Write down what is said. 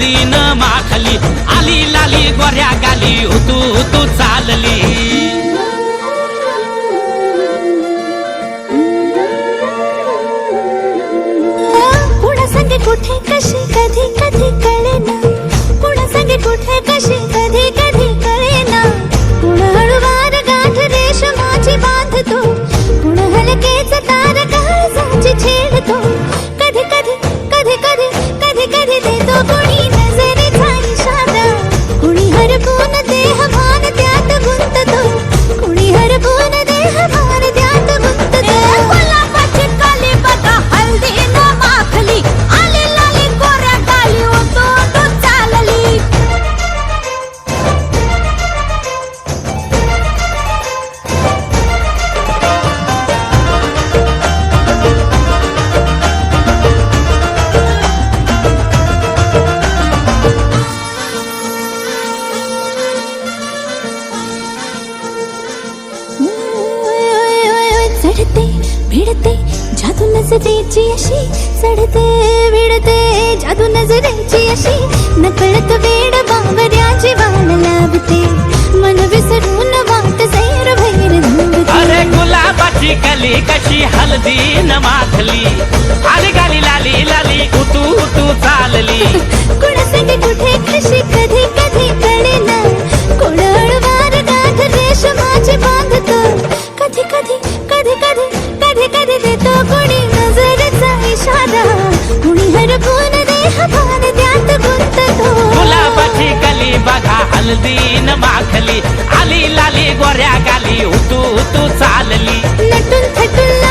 दिन माखली आली लाली गोऱ्या गाली उतू उतू चालली. कुठे कशी कधी कधी चढते भिडते जादू नजरेची अशी चढते भिडते जादू नजरेची अशी. नकळत वेड बाबऱ्याची वाण लाभते मन विसरून वाट सैर भैर अरे गुलाबाची कली कशी हलदीन माखली आली गाली लाली लाली उतू उतू चालली. देतो कोणी नजरेचा इशारा. कुणी हरपून देह भान त्यात गुंततो. गुलाबाची कली बघा हलदीन माखली. आली लाली गोऱ्या गाली उतू उतू चालली. नटून थटून